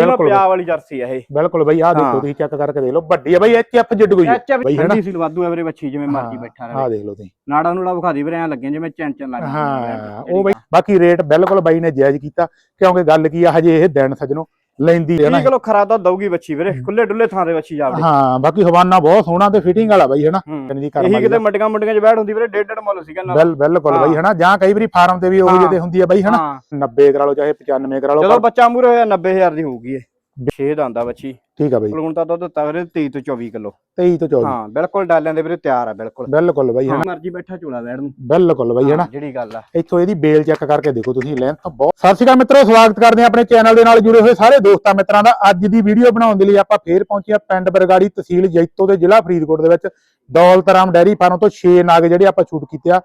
ਬਿਲਕੁਲ ਪਿਆ ਵਾਲੀ ਜਰਸੀ ਆ ਇਹ। ਬਿਲਕੁਲ ਬਈ ਆਹ ਦੇਖੋ ਹਾਂ। ਤੁਸੀਂ ਚੈੱਕ ਕਰਕੇ ਦੇਖ ਲਓ ਵੱਡੀ ਆ ਬਈ ਐਚਐਫ ਜਿੱਡ ਕੋਈ ਬਈ ਹਨਾ ਠੰਡੀ ਸੀ ਲਵਾਦੂ ਐਵਰੇ ਬੱਚੀ ਜਿਵੇਂ ਮਰਜ਼ੀ ਬੈਠਾ ਰਹੇ। ਆਹ ਦੇਖ ਲਓ ਤੁਸੀਂ। ਨਾੜਾ ਨੂੜਾ ਵਿਖਾ ਦੀ ਵੀਰੇ ਐ ਲੱਗੇ ਜਿਵੇਂ ਚੈਨ ਚੈਨ ਲੱਗ ਹਾਂ ਉਹ ਬਈ ਬਾਕੀ ਰੇਟ ਬਿਲਕੁਲ ਬਾਈ ਨੇ ਜਾਇਜ਼ ਕੀਤਾ ਕਿਉਂਕਿ ਗੱਲ ਕੀ ਆ ਹਜੇ ਇਹ ਦਿਨ ਸਜਣੋ ਲੈਂਦੀ ਹੈ 30 ਨਾ ਕਿਲੋ ਖਰਾ ਤਾਂ ਦਊਗੀ ਬੱਚੀ ਵੀਰੇ ਖੁੱਲੇ ਡੁੱਲੇ ਥਾਂ ਦੇ ਬੱਚੀ ਜਾਵੜੇ ਹਾਂ ਬਾਕੀ ਹਵਾਨਾ ਬਹੁਤ ਸੋਹਣਾ ਤੇ ਫਿਟਿੰਗ ਵਾਲਾ ਬਾਈ ਹਨਾ ਹੂੰ। ਇਹਦੀ ਕਰਮ ਇਹੀ ਕਿਤੇ ਮੱਡੀਆਂ ਮੁੱਡੀਆਂ 'ਚ ਬੈਠ ਹੁੰਦੀ ਵੀਰੇ ਡੇਢ ਡੇਢ ਮੁੱਲ ਸੀਗਾ ਨਾ ਬਿਲ ਬਿਲਕੁਲ ਬਾਈ ਹਨਾ ਜਾਂ ਕਈ ਵਾਰੀ ਫਾਰਮ ਤੇ ਵੀ ਉਹ ਹਾਂ। ਜਿਹੇ ਹੁੰਦੀ ਆ ਬਾਈ ਹਨਾ ਹਾਂ। 90 ਕਰਾ ਲਓ ਚਾਹੇ 95 ਕਰਾ ਲਓ ਜਦੋਂ ਬੱਚਾ ਮੂਰੇ ਹੋਇਆ 90000 ਦੀ ਹੋਊਗੀ ਇਹ। ਛੇ ਦਾ ਆਂਦਾ ਬੱਚੀ ਠੀਕ ਆ ਬਾਈ। ਪਲੂਣ ਤਾਂ ਦੁੱਧ ਦਿੱਤਾ ਵੀਰੇ 23 ਤੋਂ 24 ਕਿਲੋ। 23 ਤੋਂ 24 ਹਾਂ ਬਿਲਕੁਲ ਡਾਲਿਆਂ ਦੇ ਵੀਰੇ ਤਿਆਰ ਆ ਬਿਲਕੁਲ। ਬਿਲਕੁਲ ਬਾਈ ਹਨਾ? ਮਰਜ਼ੀ ਬੈਠਾ ਝੋਲਾ ਵੈੜ ਨੂੰ। ਬਿਲਕੁਲ ਬਾਈ ਹਨਾ? ਹਾਂ, ਜਿਹੜੀ ਗੱਲ ਆ। ਇੱਥੋਂ ਇਹਦੀ ਬੇਲ ਚੈੱਕ ਕਰਕੇ ਦੇਖੋ ਤੁਸੀਂ ਲੈਂਥ ਬਹੁਤ। ਸਤਿ ਸ਼੍ਰੀ ਅਕਾਲ ਮਿੱਤਰੋ ਸਵਾਗਤ ਕਰਦੇ ਹਾਂ ਆਪਣੇ ਚੈਨਲ ਦੇ ਨਾਲ ਜੁੜੇ ਹੋਏ ਸਾਰੇ ਦੋਸਤਾਂ ਮਿੱਤਰਾਂ ਦਾ। ਅੱਜ ਦੀ ਵੀਡੀਓ ਬਣਾਉਣ ਦੇ ਲਈ ਆਪਾਂ ਫੇਰ ਪਹੁੰਚੇ ਹਾਂ ਪਿੰਡ ਬਰਗਾੜੀ ਤਹਿਸੀਲ ਜੈਤੋ ਦੇ ਜ਼ਿਲ੍ਹਾ ਫਰੀਦਕੋਟ ਦੇ ਵਿੱਚ। ਦੌਲਤਰਾਮ ਡੈਰੀ ਫਾਰਮ ਤੋਂ 6 ਨਾਗ ਜਿਹੜੇ ਆਪਾਂ ਸ਼ੂਟ ਕੀਤੇ ਆ।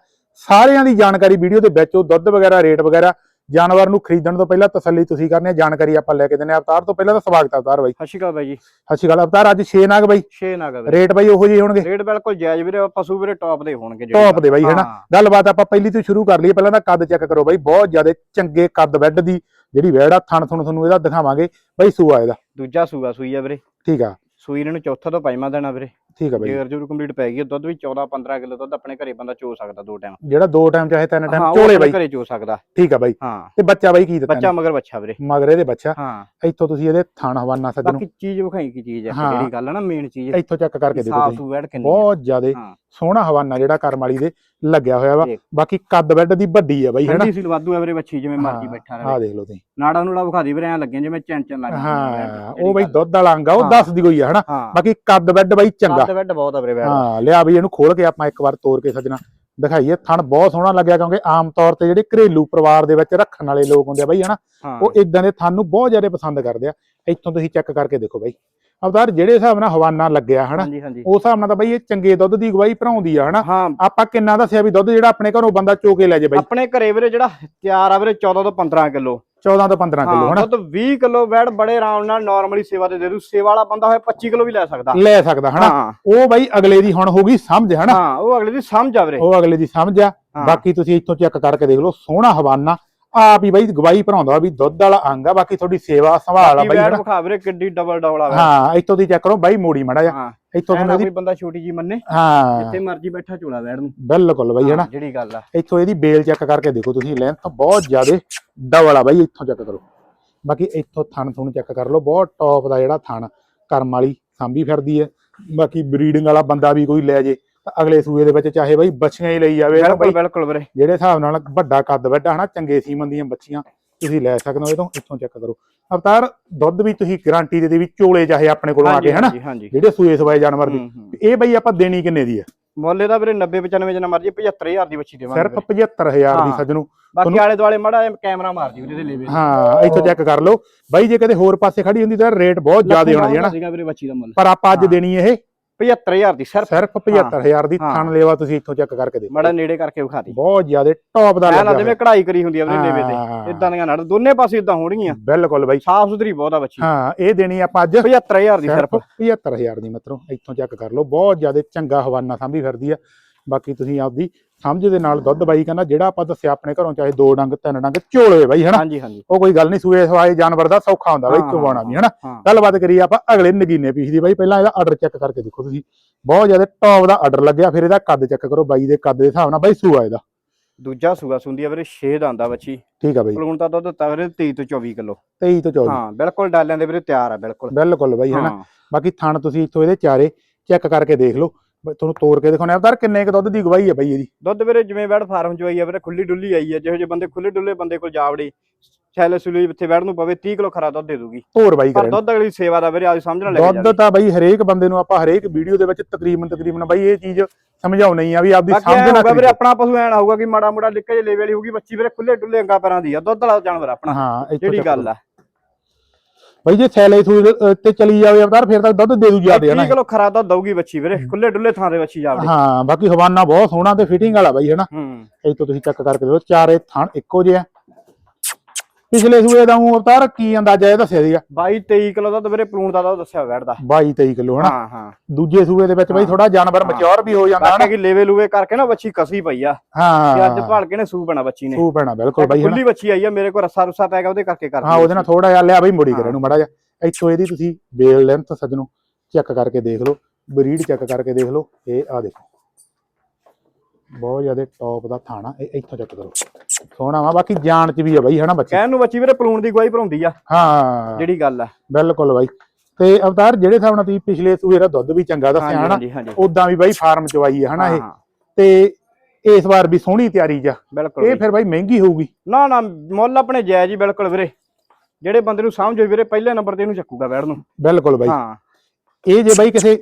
ਸਾਰਿਆਂ ਦੀ ਜਾਣਕਾਰੀ ਵੀਡੀਓ ਦੇ ਵਿੱਚ ਉਹ ਦੁੱਧ ਵਗੈਰਾ ਰੇਟ ਵਗੈਰਾ ਜਾਨਵਰ ਨੂੰ ਖਰੀਦਣ ਤੋਂ ਪਹਿਲਾਂ ਤਸੱਲੀ ਤੁਸੀਂ ਕਰਨੀ ਹੈ ਜਾਣਕਾਰੀ ਆਪਾਂ ਲੈ ਕੇ ਹਾਂ। ਅਵਤਾਰ ਤੋਂ ਪਹਿਲਾਂ ਤਾਂ ਸਵਾਗਤ ਅਵਤਾਰ ਬਾਈ। ਸਤਿ ਸ਼੍ਰੀ ਅਕਾਲ ਬਾਈ ਜੀ। ਸਤਿ ਸ਼੍ਰੀ ਅਕਾਲ। ਅਵਤਾਰ ਅੱਜ 6 ਨਾਗ ਬਾਈ। ਛੇ ਨਾਗਾ ਵੀਰੇ ਰੇਟ ਬਾਈ ਉਹੋ ਜਿਹੇ ਹੋਣਗੇ। ਰੇਟ ਬਿਲਕੁਲ ਜਾਇਜ਼ ਵੀਰੇ ਪਸ਼ੂ ਵੀਰੇ ਟੌਪ ਦੇ ਹੋਣਗੇ ਜਿਹੜੇ ਟੌਪ ਦੇ ਬਾਈ ਹਨਾ? ਗੱਲਬਾਤ ਆਪਾਂ ਪਹਿਲੀ ਤੋਂ ਸ਼ੁਰੂ ਕਰ ਲਈਏ। ਪਹਿਲਾਂ ਤਾਂ ਕੱਦ ਚੈੱਕ ਕਰੋ ਬਾਈ ਬਹੁਤ ਜ਼ਿਆਦਾ ਚੰਗੇ ਕੱਦ ਬੈੱਡ ਦੀ ਜਿਹੜੀ ਵੈੜ ਆ ਥਣ ਥਣ ਤੁਹਾਨੂੰ ਇਹਦਾ ਦਿਖਾਵਾਂਗੇ। ਬਾਈ ਸੂਆ ਇਹਦਾ। ਦੂਜਾ ਸੂਆ ਸੂਈ ਆ ਵੀਰੇ। ਠੀਕ ਆ। ਸੂਈ ਇਹਨਾਂ ਨੂੰ ਚੌਥਾ ਤੋਂ ਪੰਜਵਾਂ ਦੇਣਾ ਵੀਰੇ। ਠੀਕ ਆ ਬਾਈ ਜੇਰ ਜੂਰ ਕੰਪਲੀਟ ਪੈ ਗਈ ਆ, ਦੁੱਧ ਵੀ 14 15 ਕਿਲੋ ਦੁੱਧ ਆਪਣੇ ਘਰੇ ਬੰਦਾ ਚੋ ਸਕਦਾ ਦੋ ਟਾਈਮ ਜਿਹੜਾ ਦੋ ਟਾਈਮ ਚਾਹੇ ਤਿੰਨ ਟਾਈਮ ਆਪਣੇ ਬਾਈ। ਘਰੇ ਚੋ ਸਕਦਾ। ਠੀਕ ਆ ਬਾਈ। ਹਾਂ। ਤੇ ਬੱਚਾ ਬਾਈ ਕੀ ਦਿੱਤਾ ਬੱਚਾ ਮਗਰ ਬੱਚਾ ਵੀਰੇ? ਮਗਰੇ ਦੇ ਬੱਚਾ। ਹਾਂ। ਇੱਥੋਂ ਤੁਸੀਂ ਇਹਦੇ ਥਣ ਹਵਾਨਾ ਸੱਜਣੋ। ਬਾਕੀ ਚੀਜ਼ ਵਿਖਾਈ ਕੀ ਚੀਜ਼ ਹੈ ਹਾਂ। ਜਿਹੜੀ ਗੱਲ ਹੈ ਨਾ ਮੇਨ ਚੀਜ਼। ਇੱਥੋਂ ਚੈੱਕ ਕਰਕੇ ਦੇਖੋ ਸਾਫ਼ ਤੁਸੀਂ। ਸੂ ਵੈੜ ਕਿੰਨੀ ਆ। ਬਹੁਤ ਜ਼ਿਆਦਾ ਹਾਂ। ਸੋਹਣਾ ਹਵਾਨਾ ਜਿਹੜਾ ਕਰਮ ਵਾਲੀ ਦੇ ਲੱਗਿਆ ਹੋਇਆ ਵਾ। ਬਾਕੀ ਕੱਦ ਬੈੱਡ ਦੀ ਵੱਡੀ ਆ ਬਾਈ ਹੈਨਾ? ਠੰਡੀ ਸੀ ਲਵਾਦੂ ਐਵਰੇ ਬੱਚੀ ਜਿਵੇਂ ਮਰਜ਼ੀ ਬੈਠਾ ਰਹੇ। ਦੇਖ ਲਓ ਤੁਸੀਂ। ਨਾੜਾ ਨੂੜਾ ਵਿਖਾ ਦੀ ਵੀਰੇ ਐ ਲੱਗੇ ਜਿਵੇਂ ਚੈਨ ਚੈਨ ਲੱਗ ਹਾਂ ਉਹ ਬਾਈ ਦੁੱਧ ਵਾਲਾ ਅੰਗ ਆ ਉਹ ਹਾਂ। ਦੱਸਦੀ ਕੋਈ ਆ ਹਨਾ? ਬਾਕੀ ਕੱਦ ਬੈੱਡ ਬਾਈ ਚੰਗਾ। ਕੱਦ ਵੈਡ ਬਹੁਤ ਆ ਵੀਰੇ ਹਾਂ ਲਿਆ ਬਈ ਇਹਨੂੰ ਖੋਲ ਕੇ ਆਪਾਂ ਇੱਕ ਵਾਰ ਤੋੜ ਕੇ ਸੱਜਣਾ। ਦਿਖਾਈਏ ਥਣ ਬਹੁਤ ਸੋਹਣਾ ਲੱਗਿਆ ਕਿਉਂਕਿ ਆਮ ਤੌਰ ਤੇ ਜਿਹੜੇ ਘਰੇਲੂ ਪਰਿਵਾਰ ਦੇ ਵਿੱਚ ਰੱਖਣ ਵਾਲੇ ਲੋਕ ਹੁੰਦੇ ਆ ਬਈ ਹਨਾ? ਉਹ ਇਦਾਂ ਦੇ ਥਣ ਨੂੰ ਬਹੁਤ ਜ਼ਿਆਦਾ ਪਸੰਦ ਕਰਦੇ ਆ। ਇੱਥੋਂ ਤੁਸੀਂ ਚੈੱਕ ਕਰਕੇ ਦੇਖੋ ਬਾਈ। ਅਵਤਾਰ ਜਿਹੜੇ ਹਿਸਾਬ ਨਾਲ ਹਵਾਨਾ ਲੱਗਿਆ ਹਨਾ? ਹਾਂਜੀ ਹਾਂਜੀ। ਉਸ ਹਿਸਾਬ ਨਾਲ ਤਾਂ ਬਈ ਇਹ ਚੰਗੇ ਦੁੱਧ ਦੀ ਗਵਾਹੀ ਭਰਾਉਂਦੀ ਆ ਹਨਾ? ਹਾਂ। ਆਪਾਂ ਕਿੰਨਾ ਦੱਸਿਆ ਵੀ ਦੁੱਧ ਜਿਹੜਾ ਆਪਣੇ ਘਰੋਂ ਬੰਦਾ ਚੋ ਕੇ ਲੈ ਜੇ ਬਾਈ? ਆਪਣੇ ਘਰੇ ਵੀਰੇ ਜਿਹੜਾ ਤਿਆਰ ਆ ਵੀਰੇ 14 ਤੋਂ 15 ਕਿਲੋ। 14 ਤੋਂ 15 ਕਿਲੋ ਹਨਾ? ਦੁੱਧ 20 ਕਿਲੋ ਵੈੜ ਬੜੇ ਆਰਾਮ ਨਾਲ ਨਾਰਮਲੀ ਸੇਵਾ ਤੇ ਦੇ ਦੂ। ਸੇਵਾ ਵਾਲਾ ਬੰਦਾ ਹੋਏ 25 ਕਿਲੋ ਵੀ ਲੈ ਸਕਦਾ। ਲੈ ਸਕਦਾ ਹਨਾ? ਉਹ ਬਾਈ ਅਗਲੇ ਦੀ ਹੁਣ ਹੋ ਗਈ ਸਮਝ ਹਨਾ? ਹਾਂ ਉਹ ਅਗਲੇ ਦੀ ਸਮਝ ਆ ਵੀਰੇ। ਉਹ ਅਗਲੇ ਦੀ ਸਮਝ ਆ। ਬਾਕੀ ਤੁਸੀਂ ਇੱਥੋਂ ਚੈੱਕ ਕਰਕੇ ਦੇਖ ਲਓ ਸੋਹਣਾ ਹਵਾਨਾ ਆਪ ਹੀ ਬਾਈ ਗਵਾਹੀ ਭਰਾਉਂਦਾ ਵੀ ਦੁੱਧ ਵਾਲਾ ਅੰਗ ਆ ਬਾਕੀ ਤੁਹਾਡੀ ਸੇਵਾ ਸੰਭਾਲ ਆ ਬਾਈ ਹਨਾ। ਵਿਖਾ ਵੀਰੇ ਕਿੱਡੀ ਡਬਲ ਡਬਲ ਆ। ਹਾਂ ਇੱਥੋਂ ਦੀ ਚੈੱਕ ਕਰੋ ਬਾਈ ਮੋੜੀ ਮੜਾ ਜਾ ਇੱਥੋਂ ਤੁਹਾਨੂੰ ਕੋਈ ਬੰਦਾ ਛੋਟੀ ਜੀ ਮੰਨੇ। ਹਾਂ। ਜਿੱਥੇ ਮਰਜ਼ੀ ਬੈਠਾ ਝੋਲਾ ਵੈੜ ਨੂੰ। ਬਿਲਕੁਲ ਬਾਈ ਹਨਾ ਜਿਹੜੀ ਗੱਲ ਆ। ਇੱਥੋਂ ਇਹਦੀ ਬੇਲ ਚੈੱਕ ਕਰਕੇ ਦੇਖੋ ਤੁਸੀਂ ਲੈਂਥ ਬਹੁਤ ਜ਼ਿਆਦੇ ਡਬਲ ਆ ਬਾਈ ਇੱਥੋਂ ਚੈੱਕ ਕਰੋ। ਬਾਕੀ ਇੱਥੋਂ ਥਣ ਥੁਣ ਚੈੱਕ ਕਰ ਲਓ ਬਹੁਤ ਟੌਪ ਦਾ ਜਿਹੜਾ ਥਣ ਕਰਮ ਵਾਲੀ ਸਾਂਭੀ ਫਿਰਦੀ ਹੈ। ਬਾਕੀ ਬਰੀਡਿੰਗ ਵਾਲਾ ਬੰਦਾ ਵੀ ਕੋਈ ਲੈ ਜੇ। ਤਾਂ ਅਗਲੇ ਸੂਏ ਦੇ ਵਿੱਚ ਚਾਹੇ ਬਾਈ ਬੱਚੀਆਂ ਹੀ ਲਈ ਜਾਵੇ ਬਿਲਕੁਲ ਬਿਲਕੁਲ ਵੀਰੇ। ਜਿਹੜੇ ਹਿਸਾਬ ਨਾਲ ਵੱਡਾ ਕੱਦ ਵੱਡਾ ਹਨਾ ਚੰਗੇ ਸੀਮਨ ਦੀਆਂ ਬੱਚੀਆਂ ਤੁਸੀਂ ਲੈ ਸਕਦੇ ਹੋ ਇਹ ਤੋਂ ਇੱਥੋਂ ਚੈੱਕ ਕਰੋ। ਅਵਤਾਰ ਦੁੱਧ ਵੀ ਤੁਸੀਂ ਗਾਰੰਟੀ ਦੇ ਦੇ ਵੀ ਚੋਲੇ ਚਾਹੇ ਆਪਣੇ ਕੋਲੋਂ ਆ ਕੇ ਹਨਾ ਜਿਹੜੇ ਸੂਏ ਸਵਾਏ ਜਾਨਵਰ ਦੀ। ਇਹ ਬਈ ਆਪਾਂ ਦੇਣੀ ਕਿੰਨੇ ਦੀ ਹੈ ਮੁੱਲ ਇਹਦਾ ਵੀਰੇ 90 95 ਜਿੰਨਾ ਮਰਜ਼ੀ 75000 ਦੀ ਬੱਚੀ ਦੇਵਾਂਗੇ ਸਿਰਫ 75000 ਦੀ। ਸੱਜਣੂ। ਬਾਕੀ ਆਲੇ ਦੁਆਲੇ ਮੜਾ ਕੈਮਰਾ ਮਾਰ ਜੀ ਵੀਰੇ ਦੇ ਲੈਵੇ ਹਾਂ ਇੱਥੋਂ ਚੈੱਕ ਕਰ ਲਓ। ਬਾਈ ਜੇ ਕਿਤੇ ਹੋਰ ਪਾਸੇ ਖੜੀ ਹੁੰਦੀ ਤਾਂ ਰੇਟ ਬਹੁਤ ਜ਼ਿਆਦਾ ਹੋਣਾ ਸੀ ਹਨਾ। ਪਰ ਆਪਾਂ ਅੱਜ। ਦੇਣੀ ਇਹ 75000 ਦੀ ਸਿਰਫ? ਸਿਰਫ 75000 ਦੀ। ਥਣ ਲੇਵਾ ਤੁਸੀਂ ਇੱਥੋਂ ਚੈੱਕ ਕਰਕੇ ਦੇਖੋ। ਮੜਾ ਨੇੜੇ ਕਰਕੇ ਵਿਖਾ ਦੀ। ਬਹੁਤ ਜ਼ਿਆਦਾ ਟੌਪ ਦਾ ਲੱਗਿਆ ਜਿਵੇਂ ਕਢਾਈ ਕਰੀ ਹੁੰਦੀ ਆ ਵੀਰੇ ਲੈਵੇ। ਤੇ। ਇਦਾਂ ਦੀਆਂ ਨੜ ਦੋਨੇ ਪਾਸੇ ਇਦਾਂ ਹੋਣਗੀਆਂ। ਬਿਲਕੁਲ ਬਾਈ। ਸਾਫ਼ ਸੁਥਰੀ ਬਹੁਤ ਆ ਬੱਚੀ। ਹਾਂ ਇਹ ਦੇਣੀ ਆਪਾਂ ਅੱਜ। 75000 ਦੀ ਸਿਰਫ। ਸਿਰਫ 75000 ਦੀ ਮਤਲਬ ਇੱਥੋਂ ਚੈੱਕ ਕਰ ਲਓ। ਬਹੁਤ ਜ਼ਿਆਦਾ ਚੰਗਾ ਹਵਾਨਾ ਸਾਂਭੀ ਫਿਰਦੀ ਆ। ਬਾਕੀ ਤੁਸੀਂ ਆਪਦੀ ਸਮਝ ਦੇ ਨਾਲ ਦੁੱਧ ਬਾਈ ਕਹਿੰਦਾ ਜਿਹੜਾ ਆਪਾਂ ਦੱਸਿਆ ਆਪਣੇ ਘਰੋਂ ਚਾਹੇ ਦੋ ਡੰਗ ਤਿੰਨ ਡੰਗ ਝੋਲੇ ਬਾਈ ਹਨਾ? ਹਾਂਜੀ ਹਾਂਜੀ। ਉਹ ਕੋਈ ਗੱਲ ਨਹੀਂ ਸੂਏ ਸਵਾਏ ਜਾਨਵਰ ਦਾ ਸੌਖਾ ਹੁੰਦਾ ਬਾਈ ਹਾਂ, ਵੀ ਹਨਾ? ਗੱਲਬਾਤ ਕਰੀਏ ਆਪਾਂ ਅਗਲੇ ਨਗੀਨੇ ਪੀਸ ਦੀ ਬਾਈ ਪਹਿਲਾਂ ਇਹਦਾ ਆਰਡਰ ਚੈੱਕ ਕਰਕੇ ਦੇਖੋ ਤੁਸੀਂ। ਬਹੁਤ ਜ਼ਿਆਦਾ ਟੌਪ ਦਾ ਆਰਡਰ ਲੱਗਿਆ ਫਿਰ ਇਹਦਾ ਕੱਦ ਚੈੱਕ ਕਰੋ ਬਾਈ ਦੇ ਕੱਦ ਦੇ ਹਿਸਾਬ ਨਾਲ ਬਾਈ ਸੂਆ ਇਹਦਾ। ਦੂਜਾ ਸੂਗਾ ਸੁੰਦੀ ਆ ਵੀਰੇ 6 ਦਾ ਆਂਦਾ ਬੱਚੀ ਠੀਕ ਆ ਬਾਈ। ਪਲੂਣ ਤਾਂ ਦੁੱਧ ਦਿੱਤਾ ਵੀਰੇ 23 ਤੋਂ 24 ਕਿਲੋ। 23 ਤੋਂ 24 ਹਾਂ ਬਿਲਕੁਲ ਡਾਲਿਆਂ ਦੇ ਵੀਰੇ ਤਿਆਰ ਆ ਬਿਲਕੁਲ। ਬਿਲਕੁਲ ਬਾਈ ਹਨਾ? ਬਾਕੀ ਥਣ ਤੁਸੀਂ ਇੱਥੋਂ ਇਹਦੇ ਚਾਰੇ ਚੈੱਕ ਕਰਕੇ ਦੇਖ ਲਓ। ਤੁਹਾਨੂੰ ਤੋੜ ਕੇ ਦਿਖਾਉਣੇ ਆ। ਕਿੰਨੇ ਕੁ ਦੁੱਧ ਦੀ ਗਵਾਹੀ ਹੈ ਬਾਈ ਇਹਦੀ? ਦੁੱਧ ਵੀਰੇ ਜਿਵੇਂ ਵੈੜ ਫਾਰਮ ਚ ਆਈ ਆ ਵੀਰੇ ਖੁੱਲੀ ਡੁੱਲੀ ਆਈ ਆ ਜਿਹੋ ਜਿਹੇ ਬੰਦੇ ਖੁੱਲੇ ਡੁੱਲੇ ਬੰਦੇ ਕੋਲ ਜਾਵੜੀ ਛੈਲੇ ਸੁਲੀ ਇੱਥੇ ਵੈੜ ਨੂੰ ਪਵੇ 30 ਕਿਲੋ ਖਰਾ ਦੁੱਧ ਦੇ ਦੂਗੀ। ਤੋੜ ਬਾਈ ਪਰ ਕਰੇ। ਦੁੱਧ ਅਗਲੀ ਸੇਵਾ ਦਾ ਵੀਰੇ ਆਦੀ ਸਮਝਣਾ ਲੈ ਦੁੱਧ ਤਾਂ ਬਾਈ ਹਰੇਕ ਬੰਦੇ ਨੂੰ ਆਪਾਂ ਹਰੇਕ ਵੀਡੀਓ ਦੇ ਵਿੱਚ ਤਕਰੀਬਨ ਤਕਰੀਬਨ ਬਾਈ ਇਹ ਚੀਜ਼ ਸਮਝਾਉਣੀ ਆ ਵੀ ਆਪਦੀ ਬਾਕੀ ਐਂ ਸਮਝ ਨਾ ਹੋਊਗਾ ਵੀਰੇ ਆਪਣਾ ਪਸ਼ੂ ਐਨ ਹੋਊਗਾ ਕਿ ਮਾੜਾ ਮੋਟਾ ਲਿੱਕੇ ਜੇ ਲੇਵੇ ਵਾਲੀ ਹੋਊਗੀ ਬੱਚੀ ਵੀਰੇ ਖੁੱਲੇ ਡੁੱਲੇ ਅੰਗਾ ਪੈਰਾਂ ਦੀ ਆ ਦੁੱਧ ਵਾਲਾ ਜਾਨਵਰ ਆਪਣਾ। ਹਾਂ ਜਿਹੜੀ ਗੱਲ। ਆ। ਬਾਈ ਜੇ ਥੈਲੇ ਥੂ ਤੇ ਚਲੀ ਜਾਵੇ ਅਵਤਾਰ ਫਿਰ ਤਾਂ ਦੁੱਧ ਦੇ ਦੂ ਜਿਆਦੇ 30 ਹਨਾ ਕਿਲੋ ਖਰਾ ਦੁੱਧ ਦਊਗੀ ਬੱਚੀ ਵੀਰੇ ਖੁੱਲੇ ਡੁੱਲੇ ਥਾਂ ਦੇ ਬੱਚੀ ਜਾਵੜੀ ਹਾਂ ਬਾਕੀ ਹਵਾਨਾ ਬਹੁਤ ਸੋਹਣਾ ਤੇ ਫਿਟਿੰਗ ਵਾਲਾ ਬਾਈ ਹਨਾ। ਹੂੰ। ਇੱਥੋਂ ਤੁਸੀਂ ਚੈੱਕ ਕਰਕੇ ਦੇਖੋ ਚਾਰੇ ਥਣ ਇੱਕੋ ਜਿਹੇ ਆ। ਪਿਛਲੇ ਸੂਏ ਦਾ ਉਹ ਅਵਤਾਰ ਕੀ ਅੰਦਾਜ਼ਾ ਇਹ ਦੱਸਿਆ ਸੀਗਾ। 22 23 ਕਿਲੋ ਦੁੱਧ ਵੀਰੇ ਪਲੂਣ ਦਾ ਦੁੱਧ ਦੱਸਿਆ ਵੈੜ ਦਾ 22 23 ਕਿਲੋ ਹਨਾ? ਹਾਂ ਹਾਂ। ਦੂਜੇ ਸੂਏ ਦੇ ਵਿੱਚ ਬਾਈ ਹਾਂ। ਥੋੜਾ ਜਾਨਵਰ ਹਾਂ। ਮਚਿਓਰ ਵੀ ਹੋ ਜਾਂਦਾ ਹਨਾ? ਕਿ ਲੇਵੇ ਲੂਵੇ ਕਰਕੇ ਨਾ ਬੱਚੀ ਕਸੀ ਪਈ ਆ। ਤੇ ਅੱਜ ਹਾਂ ਭਾਲ ਕੇ ਨੇ ਸੂ ਬਣਾ ਬੱਚੀ ਨੇ। ਸੂ ਪੈਣਾ ਬਿਲਕੁਲ ਬਾਈ ਹਨਾ? ਖੁੱਲੀ ਬੱਚੀ ਆਈ ਆ ਮੇਰੇ ਕੋਲ ਰੱਸਾ ਰੁੱਸਾ ਪੈ ਗਿਆ ਉਹਦੇ ਕਰਕੇ ਕਰ ਹਾਂ ਉਹਦੇ ਨਾਲ ਥੋੜਾ ਜਿਹਾ ਲਿਆ ਬਈ ਮੁੜੀ ਹਾਂ। ਕਰੇ ਨੂੰ ਮੜਾ ਜਾ ਇੱਥੋਂ ਇਹਦੀ ਤੁਸੀਂ ਬੇਲ ਲੈਂਥ ਸੱਜਣੋ ਚੈੱਕ ਕਰਕੇ ਦੇਖ ਲਓ ਬਰੀਡ ਚੈੱਕ ਕਰਕੇ ਦੇਖ ਲਓ ਇਹ ਆ ਦੇਖੋ। ਬਹੁਤ ਜ਼ਿਆਦਾ ਟੌਪ ਦਾ ਥਾਣਾ ਇਹ ਇੱਥੋਂ ਚੈੱਕ ਕਰੋ। ਸੋਹਣਾ ਵਾ ਬਾਕੀ ਜਾਨ ਚ ਵੀ ਆ ਬਾਈ ਹਨਾ ਬੱਚੇ? ਕਹਿਣ ਨੂੰ ਬੱਚੀ ਵੀਰੇ ਪਲੂਣ ਦੀ ਗਵਾਹੀ ਭਰਾਉਂਦੀ ਆ। ਹਾਂ। ਜਿਹੜੀ ਗੱਲ ਆ। ਬਿਲਕੁਲ ਬਾਈ। ਤੇ ਅਵਤਾਰ ਜਿਹੜੇ ਹਿਸਾਬ ਨਾਲ ਤੁਸੀਂ ਪਿਛਲੇ ਸੂਏ ਦਾ ਦੁੱਧ ਵੀ ਚੰਗਾ ਦੱਸਿਆ ਹਨਾ? ਹਾਂਜੀ ਹਾਂਜੀ। ਉਦਾਂ ਵੀ ਬਾਈ ਫਾਰਮ ਚ ਹੈ ਹਨਾ ਇਹ? ਹਾਂ, ਤੇ ਇਸ ਵਾਰ ਵੀ ਸੋਹਣੀ ਤਿਆਰੀ ਆ। ਬਿਲਕੁਲ ਇਹ। ਫਿਰ ਬਾਈ ਮਹਿੰਗੀ ਹੋਊਗੀ? ਨਾ ਨਾ ਮੁੱਲ ਆਪਣੇ ਜਾਇਜ਼ ਹੀ ਬਿਲਕੁਲ ਵੀਰੇ। ਜਿਹੜੇ ਬੰਦੇ ਨੂੰ ਸਮਝ ਹੋਈ ਵੀਰੇ ਪਹਿਲੇ ਨੰਬਰ ਤੇ ਇਹਨੂੰ ਚੱਕੂਗਾ ਬੈੜ ਨੂੰ। ਬਿਲਕੁਲ ਬਾਈ। ਹਾਂ। ਇਹ ਜੇ ਬਾਈ ਕਿਸੇ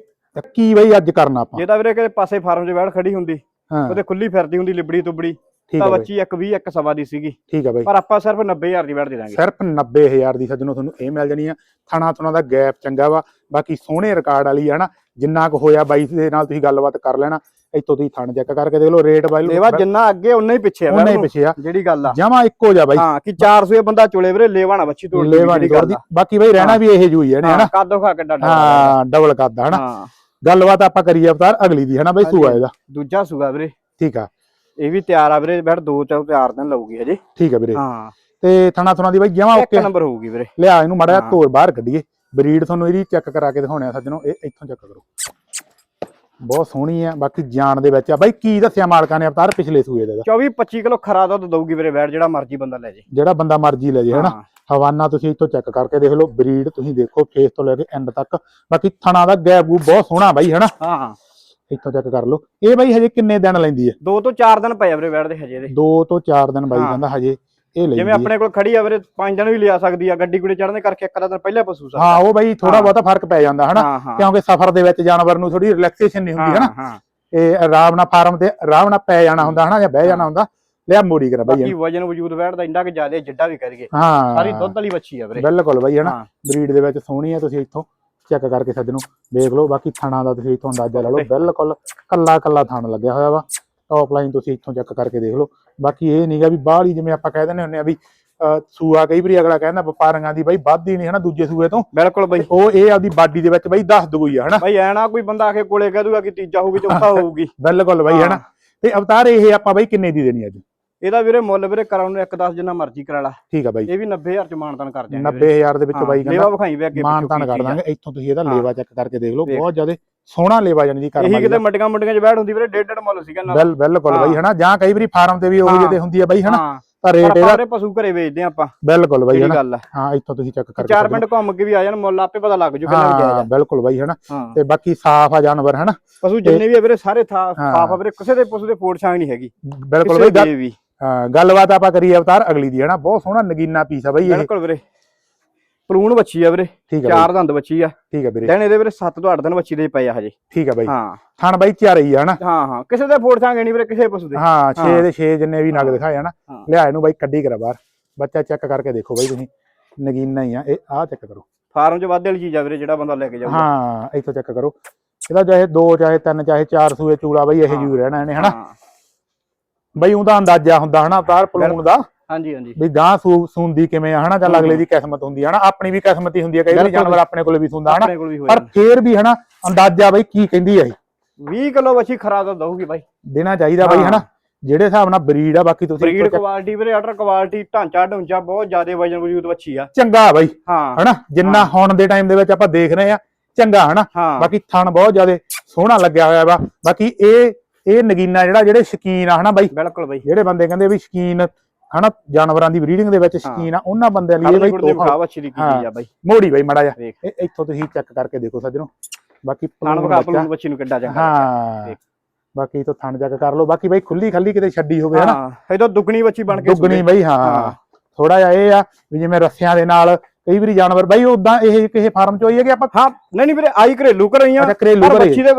ਕੀ ਬਾਈ ਅੱਜ ਕਰਨਾ ਆਪਾਂ? ਜੇ ਤਾਂ ਵੀਰੇ ਕਿਤੇ ਪਾਸੇ ਫਾਰਮ 'ਚ ਬੈੜ ਖੜੀ ਹੁੰਦੀ। ਹਾਂ। ਉਹਦੇ ਖੁੱਲੀ ਫਿਰਦੀ ਹੁੰਦੀ ਲਿਬੜੀ ਤੁਬੜੀ ਠੀਕ ਤਾਂ ਹੈ ਬਾਈ। ਬੱਚੀ ਇੱਕ 20 ਇੱਕ ਸਵਾ ਦੀ ਸੀਗੀ। ਠੀਕ ਹੈ ਬਾਈ। ਪਰ ਆਪਾਂ ਸਿਰਫ 90000 ਦੀ ਬੈੜ ਦੇ ਦਾਂਗੇ। ਸਿਰਫ 90000 ਦੀ ਸੱਜਣੋ ਤੁਹਾਨੂੰ ਇਹ ਮਿਲ ਜਾਣੀ ਆ। ਥਣਾ ਥਣਾ ਦਾ ਗੈਪ ਚੰਗਾ ਵਾ। ਬਾਕੀ ਸੋਹਣੇ ਰਿਕਾਰਡ ਵਾਲੀ ਆ ਨਾ। ਜਿੰਨਾ ਕੁ ਹੋਇਆ ਬਾਈ ਦੇ ਨਾਲ ਤੁਸੀਂ ਗੱਲਬਾਤ ਕਰ ਲੈਣਾ। ਇੱਥੋਂ ਤੁਸੀਂ ਥਣ ਚੈੱਕ ਕਰਕੇ ਦੇਖ ਲਓ ਰੇਟ ਬਾਈ। ਲੇਵਾ ਜਿੰਨਾ ਅੱਗੇ ਉਨਾ ਹੀ ਪਿੱਛੇ ਆ ਉਹਨੇ ਹੀ ਪਿੱਛੇ ਆ। ਜਿਹੜੀ ਗੱਲ ਆ। ਜਮਾ ਇੱਕੋ ਜਾ ਬਾਈ। ਹਾਂ ਕਿ 400 ਬੰਦਾ ਚੁਲੇ ਵੀਰੇ ਲੇਵਾ ਨਾ ਬੱਚੀ ਤੋੜ ਲੇਵਾ ਨਹੀਂ ਤੋੜਦੀ। ਬਾਕੀ ਬਾਈ ਰਹਿਣਾ ਵੀ ਇਹ ਜੂਈ ਹੈ ਨੇ? ਹਨਾ ਕਾਦੋ ਖਾ ਕੇ ਡਾਡਾ ਹਾਂ ਡਬਲ ਕਰਦਾ ਹਨਾ ਹਾਂ। ਗੱਲਬਾਤ ਆਪਾਂ ਕਰੀਏ ਅਵਤਾਰ ਅਗਲੀ ਦੀ ਹਨਾ ਬਾਈ। ਸੂਆ ਇਹਦਾ। ਦੂਜਾ ਸੁਗਾ ਵੀਰੇ। ਠੀਕ ਆ। ਇਹ ਵੀ ਤਿਆਰ ਆ ਵੀਰੇ ਬੈੜ ਦੋ ਚਾਰ ਤਿਆਰ ਦਿਨ ਲਊਗੀ ਹਜੇ। ਠੀਕ ਆ ਵੀਰੇ। ਹਾਂ। ਤੇ ਥਣਾ ਥਣਾ ਦੀ ਬਾਈ ਜਮਾ ਇੱਕ ਓਕੇ? ਨੰਬਰ ਹੋਊਗੀ ਵੀਰੇ। ਲਿਆ ਇਹਨੂੰ ਮੜਾ। ਤੋੜ ਬਾਹਰ ਕੱਢੀਏ। ਬਰੀਡ ਤੁਹਾਨੂੰ ਇਹਦੀ ਚੈੱਕ ਕਰਾ ਕੇ ਦਿਖਾਉਣੇ ਆ ਸੱਜਣੋ ਇਹ ਇੱਥੋਂ ਚੈੱਕ ਕਰੋ। ਬਹੁਤ ਸੋਹਣੀ ਆ ਬਾਕੀ ਜਾਨ ਦੇ ਵਿੱਚ ਆ। ਬਾਈ ਕੀ ਦੱਸਿਆ ਮਾਲਕਾਂ ਨੇ ਅਵਤਾਰ ਪਿਛਲੇ ਸੂਏ ਦਾ 24 25 ਕਿਲੋ ਖਰਾ ਦੁੱਧ ਦਊਗੀ ਵੀਰੇ ਬੈੜ ਜਿਹੜਾ ਮਰਜ਼ੀ ਬੰਦਾ ਲੈ ਜੇ। ਜਿਹੜਾ ਬੰਦਾ ਮਰਜ਼ੀ ਲੈ ਜੇ ਹਨਾ? ਹਵਾਨਾ ਤੁਸੀਂ ਇੱਥੋਂ ਚੈੱਕ ਕਰਕੇ ਦੇਖ ਲਓ ਬਰੀਡ ਤੁਸੀਂ ਦੇਖੋ ਫੇਸ ਤੋਂ ਲੈ ਕੇ ਐਂਡ ਤੱਕ। ਬਾਕੀ ਥਣਾ ਦਾ ਗੈਪ ਗੂਪ ਬਹੁਤ ਸੋਹਣਾ ਬਾਈ ਹਨਾ? ਹਾਂ ਹਾਂ। ਇੱਥੋਂ ਚੈੱਕ ਕਰ ਲਓ। ਇਹ ਬਾਈ ਹਜੇ ਕਿੰਨੇ ਦਿਨ ਲੈਂਦੀ ਹੈ ਦੋ ਤੋਂ ਚਾਰ ਦਿਨ ਪਏ ਆ ਵੀਰੇ ਬੈੜ ਦੇ ਹਜੇ ਦੇ ਦੋ ਤੋਂ ਚਾਰ ਦਿਨ ਬਾਈ। ਕਹਿੰਦਾ ਹਜੇ। ਇਹ ਲੈਂਦੀ ਜਿਵੇਂ। ਆਪਣੇ ਕੋਲ ਖੜੀ ਆ ਵੀਰੇ ਪੰਜ ਦਿਨ ਵੀ ਲਿਆ ਸਕਦੀ ਆ ਗੱਡੀ ਗੁੱਡੀ ਚੜ੍ਹਨੇ ਕਰਕੇ ਇੱਕ ਅੱਧਾ ਦਿਨ ਪਹਿਲਾਂ ਪਸੂ ਸਕਦਾ। ਹਾਂ ਉਹ ਬਾਈ ਥੋੜਾ। ਬਹੁਤਾ ਫ਼ਰਕ ਪੈ ਜਾਂਦਾ ਹਨਾ? ਕਿਉਂਕਿ ਸਫ਼ਰ ਦੇ ਵਿੱਚ ਜਾਨਵਰ ਨੂੰ ਥੋੜੀ ਰਿਲੈਕਸੇਸ਼ਨ ਨਹੀਂ ਹੁੰਦੀ ਹਨਾ? ਇਹ ਆਰਾਮ ਨਾਲ ਫਾਰਮ ਤੇ ਆਰਾਮ ਨਾਲ ਪੈ ਜਾਣਾ ਹੁੰਦਾ ਹਨਾ? ਜਾਂ ਬਹਿ ਜਾਣਾ ਹੁੰਦਾ ਲਿਆ ਮੋੜੀ ਕਰ ਬਾਈ ਬਾਕੀ। ਵਜਨ ਵਜੂਦ ਬੈੜ ਦਾ ਇੰਨਾ ਕਿ ਜ਼ਿਆਦਾ ਜਿੱਡਾ ਵੀ ਕਰੀਏ। ਹਾਂ। ਸਾਰੀ ਦੁੱਧ ਵਾਲੀ ਬੱਚੀ ਆ ਵੀਰੇ। ਬਿਲਕੁਲ ਬਾਈ ਹਨਾ? ਬਰੀਡ ਦੇ ਵਿੱਚ ਸੋਹਣੀ ਆ ਤੁਸੀਂ ਇੱਥੋਂ ਚੈੱਕ ਕਰਕੇ ਸੱਜਣੋ ਦੇਖ ਲਓ ਬਾਕੀ ਥਣਾ ਦਾ ਤੁਸੀਂ ਇੱਥੋਂ ਅੰਦਾਜ਼ਾ ਲਾ ਲਓ ਬਿਲਕੁਲ ਕੱਲਾ ਕੱਲਾ ਥਣ ਲੱਗਿਆ ਹੋਇਆ ਵਾ। ਟੌਪ ਲਾਈਨ ਤੁਸੀਂ ਇੱਥੋਂ ਚੈੱਕ ਕਰਕੇ ਦੇਖ ਲਓ। ਬਾਕੀ ਇਹ ਨਹੀਂਗਾ ਵੀ ਬਾਹਲੀ ਜਿਵੇਂ ਆਪਾਂ ਕਹਿ ਦਿੰਦੇ ਹੁੰਦੇ ਆ ਵੀ ਸੂਆ ਕਈ ਵਾਰੀ ਅਗਲਾ ਕਹਿੰਦਾ ਵਪਾਰੀਆਂ ਦੀ ਬਾਈ ਵੱਧਦੀ ਨਹੀਂ ਹਨਾ ਦੂਜੇ ਸੂਏ ਤੋਂ। ਬਿਲਕੁਲ ਬਈ। ਉਹ ਇਹ ਆਪਦੀ ਬਾਡੀ ਦੇ ਵਿੱਚ ਬਾਈ ਦੱਸ ਆ ਹਨਾ। ਬਈ ਐ ਨਾ ਕੋਈ ਬੰਦਾ ਆ ਕੇ ਕੋਲੇ ਕਹਿ ਦੂਗਾ ਕਿ ਤੀਜਾ ਹੋਊਗੀ ਚੌਥਾ ਹੋਊਗੀ। ਬਿਲਕੁਲ ਬਾਈ ਹਨਾ। ਤੇ ਅਵਤਾਰ ਇਹ ਆਪਾਂ ਬਾਈ ਕਿੰਨੇ ਦੀ ਦੇਣੀ ਅੱਜ? ਇਹਦਾ ਵੀਰੇ ਮੁੱਲ ਵੀਰੇ ਕਰਾਉਣ ਨੂੰ 1.10 ਜਿੰਨਾ ਮਰਜ਼ੀ ਕਰਾ ਲਾ। ਠੀਕ ਆ ਬਾਈ। ਇਹ ਵੀ 90000 ਚ ਮਾਨਤਾਨ ਕਰ ਦਿਆਂਗੇ 90000 ਦੇ ਵਿੱਚੋਂ ਬਾਈ ਲੇਵਾ ਕਹਿੰਦਾ ਵਿਖਾਈ ਵੇ ਅੱਗੇ ਮਾਨਤਾਨ ਕਰ ਦਾਂਗੇ। ਇੱਥੋਂ ਤੁਸੀਂ ਇਹਦਾ। ਲੇਵਾ ਚੈੱਕ ਕਰਕੇ ਦੇਖ ਲਓ। ਬਹੁਤ ਜ਼ਿਆਦਾ ਸੋਹਣਾ ਲੇਵਾ ਜਾਨੀ ਦੀ ਕਰਮ ਇਹੀ ਕਿਤੇ। ਮੱਡੀਆਂ ਮੁੱਡੀਆਂ 'ਚ ਬੈਠ ਹੁੰਦੀ ਵੀਰੇ ਡੇਢ ਡੇਢ ਮੁੱਲ ਸੀਗਾ ਦਾ। ਬਿਲ ਬਿਲਕੁਲ ਬਾਈ। ਹਨਾ? ਜਾਂ ਕਈ ਵਾਰੀ ਫਾਰਮ ਤੇ ਵੀ ਉਹ ਹਾਂ। ਜਿਹੇ ਹੁੰਦੀ ਆ ਬਾਈ ਹਨਾ? ਤਾਂ ਪਰ ਰੇਟ ਇਹਦਾ ਵੀਰੇ ਪਸ਼ੂ ਘਰੇ ਵੇਚਦੇ ਆਪਾਂ। ਬਿਲਕੁਲ ਬਾਈ ਹਨਾ? ਹਾਂ ਇੱਥੋਂ ਤੁਸੀਂ ਚੈੱਕ ਕਰਕੇ ਚਾਰ ਸਕਦੇ ਮਿੰਟ ਘੁੰਮ ਕੇ ਵੀ ਆ ਜਾਣ ਮੁੱਲ ਆਪੇ ਪਤਾ ਲੱਗ ਜੂ ਕਿੰਨਾ ਹੋ। ਜਾਇਜ਼ ਹਾਂ ਆ ਬਿਲਕੁਲ ਬਾਈ ਹਨਾ? ਤੇ ਬਾਕੀ ਸਾਫ਼ ਆ ਜਾਨਵਰ ਹਨਾ? ਪਸ਼ੂ ਜਿੰਨੇ ਵੀ ਆ ਵੀਰੇ ਸਾਰੇ। ਸਾਫ਼ ਆ ਵੀਰੇ ਕਿਸੇ ਦੇ ਪਸ਼ੂ ਦੇ ਫੋੜ ਛਾਂਗ ਨਹੀਂ ਹੈਗੀ। ਬਿਲਕੁਲ ਬਾਈ ਗੱਲਬਾਤ ਆਪਾਂ ਕਰੀਏ ਅਵਤਾਰ ਅਗਲੀ ਦੀ ਹਨਾ? ਬਹੁਤ ਸੋਹਣਾ ਨਗੀਨਾ ਪੀਸ ਆ ਬਾਈ ਇਹ। ਬਿਲਕੁਲ ਵੀਰੇ। ਪਲੂਣ ਬੱਚੀ ਆ ਵੀਰੇ ਠੀਕ ਆ ਚਾਰ ਦੰਦ ਬੱਚੀ ਆ। ਠੀਕ ਆ ਵੀਰੇ। ਦਿਨ ਇਹਦੇ ਵੀਰੇ 7 ਤੋਂ 8 ਦਿਨ ਬੱਚੀ ਦੇ ਪਏ ਆ ਹਜੇ। ਠੀਕ ਆ ਬਾਈ। ਹਾਂ। ਥਣ ਬਾਈ ਚਾਰ ਹੀ ਆ ਹਨਾ? ਹਾਂ ਹਾਂ। ਕਿਸੇ ਦੇ ਫੋੜ ਛਾਂਗ ਨਹੀਂ ਵੀਰੇ ਕਿਸੇ ਪਸ਼ੂ ਦੇ ਹਾਂ। 6 ਹਾਂ। ਦੇ 6 ਜਿੰਨੇ ਵੀ ਨਗ ਦਿਖਾਏ ਹਨਾ। ਲਿਆ ਇਹਨੂੰ ਬਾਈ ਕੱਢੀ ਕਰਾ ਬਾਹਰ। ਬੱਚਾ ਚੈੱਕ ਕਰਕੇ ਦੇਖੋ ਬਾਈ ਤੁਸੀਂ। ਨਗੀਨਾ ਹੀ ਆ। ਇਹ ਆਹ ਚੈੱਕ ਕਰੋ। ਫਾਰਮ 'ਚ ਵਾਧੇ ਵਾਲੀ ਚੀਜ਼ ਆ ਵੀਰੇ ਜਿਹੜਾ ਬੰਦਾ ਲੈ ਕੇ ਜਾਊਗਾ। ਹਾਂ ਇੱਥੋਂ ਚੈੱਕ ਕਰੋ। ਇਹਦਾ ਚਾਹੇ 2 ਚਾਹੇ 3 ਚਾਹੇ 4 ਸੂਏ ਚੂਲਾ ਬਾਈ ਇਹ। ਜੂ ਰਹਿਣਾ ਇਹਨੇ ਹਨਾ। ਬਈ ਉਹਦਾ ਅੰਦਾਜ਼ਾ ਹੁੰਦਾ ਹਨਾ? ਅਵਤਾਰ ਪਲੂਣ ਦਾ। ਹਾਂਜੀ ਹਾਂਜੀ। ਵੀ ਗਾਂ ਸੂ ਸੂੰਦੀ ਕਿਵੇਂ ਆ ਹਨਾ? ਚੱਲ ਹੂੰ। ਅਗਲੇ ਦੀ ਕਿਸਮਤ ਹੁੰਦੀ ਆ ਹਨਾ? ਆਪਣੀ ਵੀ ਕਿਸਮਤ ਹੀ ਹੁੰਦੀ ਆ ਕਈ ਵਾਰੀ। ਜਾਨਵਰ ਆਪਣੇ ਕੋਲੇ ਵੀ ਸੁੰਦਾ ਹਨਾ? ਹੋ ਪਰ ਫੇਰ ਵੀ ਹਨਾ ਅੰਦਾਜ਼ਾ ਬਈ ਕੀ ਕਹਿੰਦੀ ਆ ਇਹ? 20 ਕਿਲੋ ਬੱਚੀ ਖਰਾ ਤਾਂ ਦਊਗੀ ਬਾਈ। ਦੇਣਾ ਚਾਹੀਦਾ ਬਈ ਹਾਂ। ਹਨਾ? ਜਿਹੜੇ ਹਿਸਾਬ ਨਾਲ ਬਰੀਡ ਆ ਬਾਕੀ ਤੁਸੀਂ ਬਰੀਡ ਕੁਆਲਿਟੀ ਵੀਰੇ ਆਰਡਰ ਕੁਆਲਿਟੀ ਢਾਂਚਾ ਢੁੰਚਾ ਬਹੁਤ ਜ਼ਿਆਦਾ ਵਜਨ ਵਜੂਦ ਬੱਚੀ ਆ। ਚੰਗਾ ਬਈ ਹਾਂ। ਹਨਾ? ਜਿੰਨਾ ਹਾਂ। ਹੁਣ ਦੇ ਟਾਈਮ ਦੇ ਵਿੱਚ ਆਪਾਂ ਦੇਖ ਰਹੇ ਆ ਚੰਗਾ ਹਨਾ? ਹਾਂ। ਬਾਕੀ ਥਣ ਬਹੁਤ ਜ਼ਿਆਦਾ ਸੋਹਣਾ ਲੱਗਿਆ ਹੋਇਆ ਵਾ। ਬਾਕੀ ਇਹ ਇਹ ਨਗੀਨਾ ਜਿਹੜਾ ਜਿਹੜੇ ਸ਼ਕੀਨ ਆ ਹਨਾ ਬਾਈ? ਬਿਲਕੁਲ ਬਾਈ। ਜਿਹੜੇ ਬੰਦੇ ਕਹਿੰਦੇ ਵੀ ਸ਼ਕੀਨ ਹਨਾ ਜਾਨਵਰਾਂ ਦੀ ਬਰੀਡਿੰਗ ਦੇ ਵਿੱਚ ਸ਼ਕੀਨ ਆ ਉਹਨਾਂ ਬੰਦਿਆਂ ਲਈ ਇਹ ਬਾਈ ਤੋਹਫਾ। ਹਾਂ। ਕੀਤੀ ਆ ਬਾਈ। ਮੋੜੀ ਬਾਈ ਮੜਾ ਜਾ ਇੱਥੋਂ ਤੁਸੀਂ ਚੈੱਕ ਕਰਕੇ ਦੇਖੋ ਸੱਜਣੋ। ਬਾਕੀ ਥਾਣ ਪਲੂਣ ਵਿਖਾ ਬੱਚਾ- ਨੂੰ ਕਿੱਡਾ ਚੰਗਾ ਹਾਂ। ਬਾਕੀ ਤੋਂ ਥਣ ਚੈੱਕ ਕਰ ਲਓ। ਬਾਕੀ ਬਾਈ ਖੁੱਲੀ ਖੱਲੀ ਕਿਤੇ ਛੱਡੀ ਹੋਵੇ ਹਨਾ। ਹਾਂ ਇਹਦੋਂ ਦੁੱਗਣੀ ਬੱਚੀ ਬਣ ਕੇ ਦੁੱਗਣੀ। ਬਈ ਹਾਂ। ਥੋੜਾ ਜਿਹਾ ਇਹ ਆ ਵੀ ਜਿਵੇਂ ਰੱਸਿਆਂ ਦੇ ਨਾਲ ਕਈ ਵਾਰੀ ਜਾਨਵਰ ਬਈ ਉਦਾਂ ਇਹ ਕਿਸੇ ਫਾਰਮ ਚ ਹੋਈ ਹੈ ਕਿ ਆਪਾਂ ਹਾਂ ਨਹੀਂ ਨਹੀਂ ਵੀਰੇ ਆਈ ਘਰੇਲੂ ਘਰਈਆਂ। ਅੱਛਾ ਘਰੇਲੂ ਬੱਚੀ ਦੇ